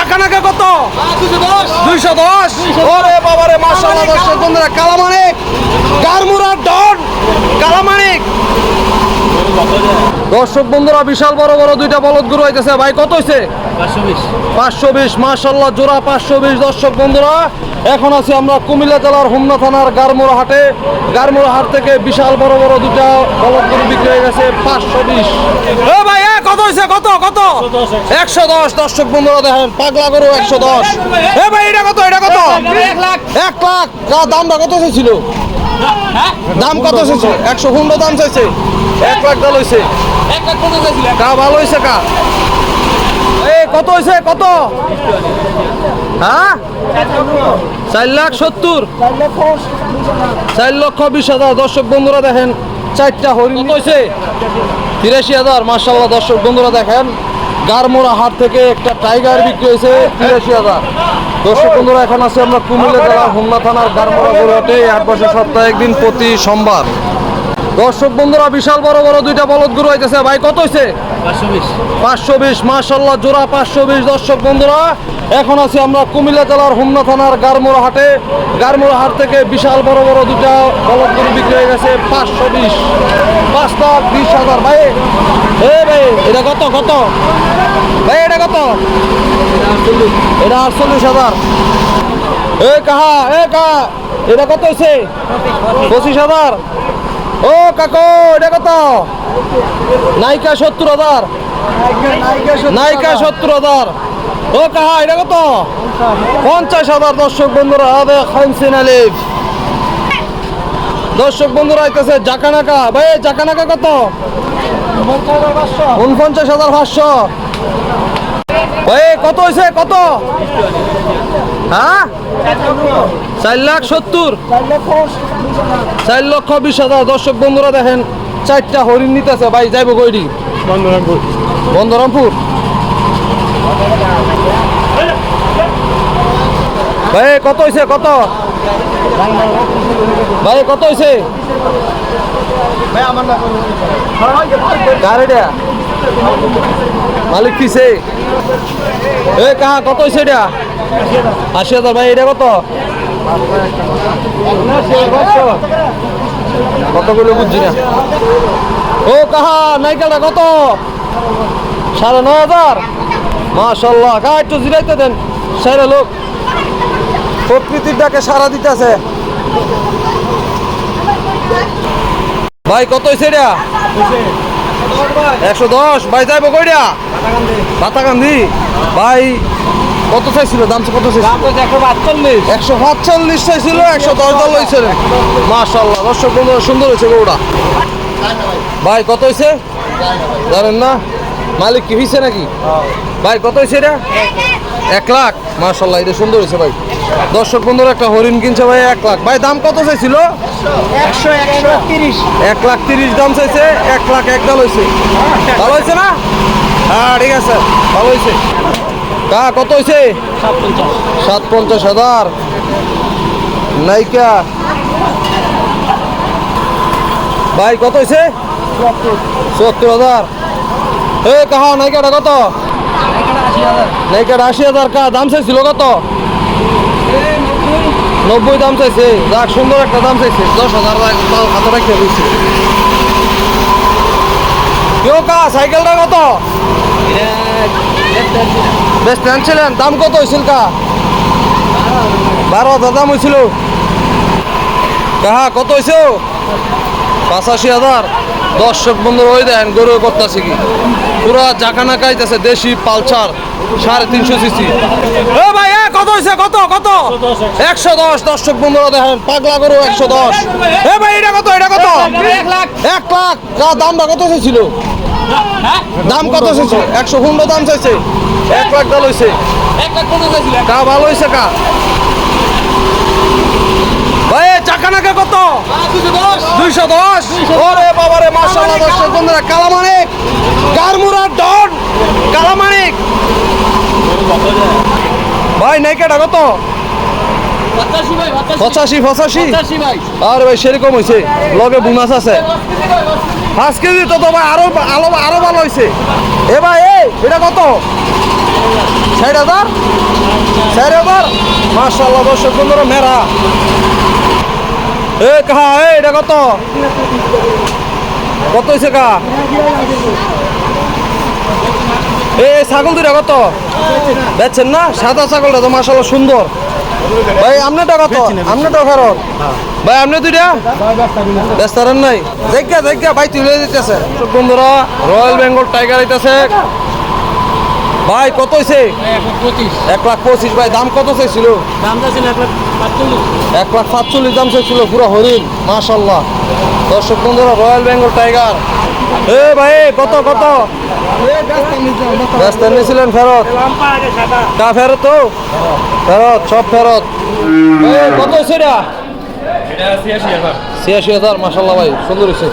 চাকানাকে কত? দুইশো দশ ওরে বাবারে মাসাল্লাহ দর্শক বন্ধুরা কালামানিক। গারমুরার ডন। কালামানিক। দর্শক বন্ধুরা বিশাল বড় বড় দুইটা বলদ গরু হইতেছে ভাই কত হইছে? পাঁচশো বিশ। মাসাল্লাহ জোড়া পাঁচশো বিশ দর্শক বন্ধুরা। এখন আছি আমরা কুমিল্লা জেলার হোমনা থানার গারমোড়া হাটে। গারমোড়া হাট থেকে বিশাল বড় বড় দুটা বলদ গরু বিক্রি হয়ে গেছে পাঁচশো বিশ। ও ভাই কত হয়েছে কত? কত? একশো দশ দর্শক বন্ধুরা দেখেন পাগলা গরু একশো দশ। এ ভাই এটা কত? এটা কত? এক লাখ এক লাখ। দামটা কত ছিল দাম কত চাইছে? একশো দাম চাইছে। এক লাখ হয়েছে কা ভালো হয়েছে কা? এ কত হয়েছে কত? হ্যাঁ চার লাখ সত্তর। চার লক্ষ বিশ হাজার। দর্শক বন্ধুরা দেখেন চারটা হরিণ হয়েছে তিরাশি হাজার মার্শাল্লাহ দর্শক বন্ধুরা দেখেন, গারমোড়া হাট থেকে একটা টাইগার বিক্রি হয়েছে তিরাশি হাজার দর্শক বন্ধুরা, এখন আছে আমরা কুমিল্লা জেলার হোমনা থানার গারমোড়া গরুহাটে আট বছর সপ্তাহে একদিন প্রতি সোমবার। দর্শক বন্ধুরা বিশাল বড় বড় দুইটা বলদ গরু হইতেছে। ভাই কত হয়েছে পাঁচশো বিশ। মার্শাল্লাহ জোড়া পাঁচশো বিশ। দর্শক বন্ধুরা এখন আছি আমরা কুমিল্লা জেলার হোমনা থানার গারমোড়া হাটে গারমোড়া হাট থেকে বিশাল বড় বড় দুটা বলদ গরু বিক্রি হয়ে গেছে পাঁচশো বিশ। পাঁচ লাখ বিশ হাজার। ভাই এ ভাই এটা কত কত? ভাই এটা কত? এটা আটচল্লিশ হাজার। এ কাহা এ কাহা? এটা কত হয়েছে পঁচিশ হাজার। ও কাকো, এটা কত? নাইকা সত্তর হাজার। নাইকা সত্তর হাজার। ও কাহা, এটা কত? পঞ্চাশ হাজার। দর্শক বন্ধুরা আদে খাইনসিন আলিফ। দর্শক বন্ধুরা, আইতেছে জাকানাকা। ভাই জাকানাকা কত? উনপঞ্চাশ হাজার পাঁচশো। ভাই, কত হয়েছে কত? হ্যাঁ? চার লাখ সত্তর। চার লক্ষ বিশ হাজার। দর্শক বন্ধুরা দেখেন, চারটা হরিণ নিতেছে। ভাই, যাইব কইডি? বন্ধরামপুর ভাই, কত হয়েছে কত? ভাই, কত হয়েছে গাড়িটা? মালিক কিসে এ, কাহা, কত হয়েছে এটা? আশি হাজার, ভাই, এটা কত? কতগুলো বুঝছি না। ও, কাহা, নাইকেলটা কত? সাড়ে নয় হাজার? মাশাল্লাহ কা একটু জিরাইতে দেন। সাইরা লোক। প্রকৃতির ডাকে সারা দিতেছে। ভাই, কত হয়েছে এটা? একশো দশ। ভাই যাইবো কইটা বাতাকান্দি ভাই কত চাইছিল? দাম কত চাইছিল? একশো সাতচল্লিশ চাইছিল একশো দশ দল হয়েছে মার্শাল্লাহ দর্শক সুন্দর হয়েছে গরুটা। ভাই কত হয়েছে জানেন না? মালিক কি হয়েছে নাকি? ভাই, কত হয়েছে এটা? এক লাখ। মাশাল্লাহ এটা সুন্দর হয়েছে ভাই। দর্শক বন্ধুরা, একটা হরিণ কিনছে ভাই, এক লাখ। ভাই, দাম কত চাইছিল? এক লাখ তিরিশ দাম চাইছে, এক লাখ এক ডাল হয়েছে ভালো হয়েছে না? হ্যাঁ ঠিক আছে, ভালো হয়েছে কা, কত হয়েছে সাত পঞ্চাশ হাজার। নাইকা। ভাই, কত হয়েছে সত্তর হাজার। এ, কাহা, নাইকাটা কত? নাইকাটা আশি হাজার কা দাম চাইছিল কত? নব্বই দাম চাইছে। যাক, সুন্দর একটা দাম চাইছে। দশ হাজার হাতে রাখতে হয়েছে কেউ কা, সাইকেলটা কত? বেশ ছিলেন। দাম কত হয়েছিল কা? বারো হাজার দাম হয়েছিল কাহা, কত হয়েছে পঁচাশি হাজার। দর্শক বন্ধুর ওই দেন গরু করতেছে কি? পুরা জাকানা কাইতেছে দেশি পালসার সাড়ে তিনশো সিসি। ও ভাই এ, কত হয়েছে কত কত? একশো দশ দর্শক বন্ধুরা দেখেন পাগলা গরু একশো দশ। এ ভাই এটা কত এটা কত? এক লাখ। এক লাখ। দামটা কত ছিল দাম কত চাইছে একশো হুন্ডো দাম চাইছে। এক লাখ ডাল হয়েছে কা ভালো হয়েছে কা? ভাই চাকানাকে কত? দুইশো দশ। ওরে বাবারে মাসাল্লাহ দর্শক বন্ধুরা কালামানিক গারমুরার ডন কালামানিক। ভাই নাইকাটা কত? পঁচাশি পঁচাশি। আরে ভাই সেরকম হয়েছে লগে বোনাস আছে পাঁচ কেজি তো তো ভাই আরও আরও আরও ভালো হয়েছে এ ভাই এই এটা কত? ষাট হাজার? ষাট হাজার? মার্শাল্লাহ দর্শক বন্ধুরা মেরা। এ, কাহা? এ, এটা কত? কত হয়েছে কা এ, ছাগল দুটা কত? দেখছেন না? সাদা ছাগলটা তো মার্শাল্লাহ সুন্দর। ভাই আপনারটা কত? আপনারটা ফেরত। ভাই আপনি দুইটা? ব্যস্ত নাই। দেখা দেখা, ভাই, তুলে দিতেছে। বন্ধুরা, রয়্যাল বেঙ্গল টাইগার আইতেছে। ভাই কত হয়েছে এক লাখ পঁচিশ। ভাই দাম কত চাইছিল? এক লাখ সাতচল্লিশ। দাম চাইছিল পুরো হরিণ মাশাল্লাহ দর্শক বন্ধুরা রয়্যাল বেঙ্গল টাইগার এ ভাই কত কত? ব্যস্ত নিয়েছিলেন ফেরত? কা ফেরত তো? ফেরত সব ফেরত। কত হয়েছে এটা? ছিয়াশি হাজার। মাসাল্লাহ ভাই সুন্দর হয়েছে